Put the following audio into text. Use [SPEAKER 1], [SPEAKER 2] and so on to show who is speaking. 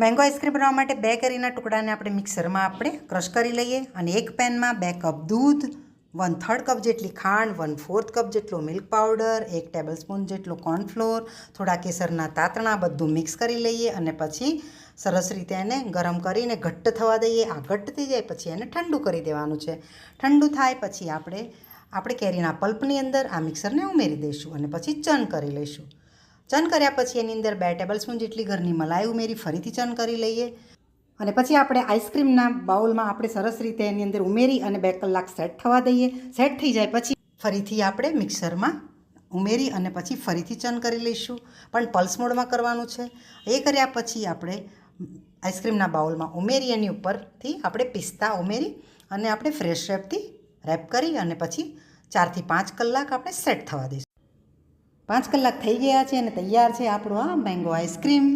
[SPEAKER 1] Mango ice cream બનાવવા માટે બે કેરીના ટુકડાને આપણે મિક્સરમાં આપણે ક્રશ કરી લઈએ અને એક પેનમાં બે કપ દૂધ વન થર્ડ કપ જેટલી ખાંડ વન ફોર્થ કપ જેટલો મિલ્ક પાવડર એક ટેબલ સ્પૂન જેટલો કોર્નફ્લોર થોડા કેસરના તાતણા બધું મિક્સ કરી લઈએ અને પછી સરસ રીતે એને ગરમ કરીને ઘટ્ટ થવા દઈએ. આ ઘટ્ટ થઈ જાય પછી એને ઠંડુ કરી દેવાનું છે. ઠંડુ થાય પછી આપણે આપણે કેરીના પલ્પની અંદર આ મિક્સરને ઉમેરી દઈશું અને પછી ચન કરી લઈશું. ચર્ન કર્યા પછી એની અંદર બે ટેબલ સ્પૂન જેટલી ઘરની મલાઈ ઉમેરી ફરીથી ચન કરી લઈએ. અને પછી આપણે આઈસ્ક્રીમના બાઉલમાં આપણે સરસ રીતે એની અંદર ઉમેરી અને બે કલાક સેટ થવા દઈએ. સેટ થઈ જાય પછી ફરીથી આપણે મિક્સરમાં ઉમેરી અને પછી ફરીથી ચન કરી લઈશું. પણ પલ્સ મોડમાં કરવાનું છે. એ કર્યા પછી આપણે આઈસ્ક્રીમના બાઉલમાં ઉમેરી એની ઉપરથી આપણે પિસ્તા ઉમેરી અને આપણે ફ્રેશ રેપથી રેપ કરી અને પછી ચારથી પાંચ કલાક આપણે સેટ થવા દઈશું. પાંચ કલાક થઈ ગયા છે અને તૈયાર છે આપણું આ મેંગો આઈસ્ક્રીમ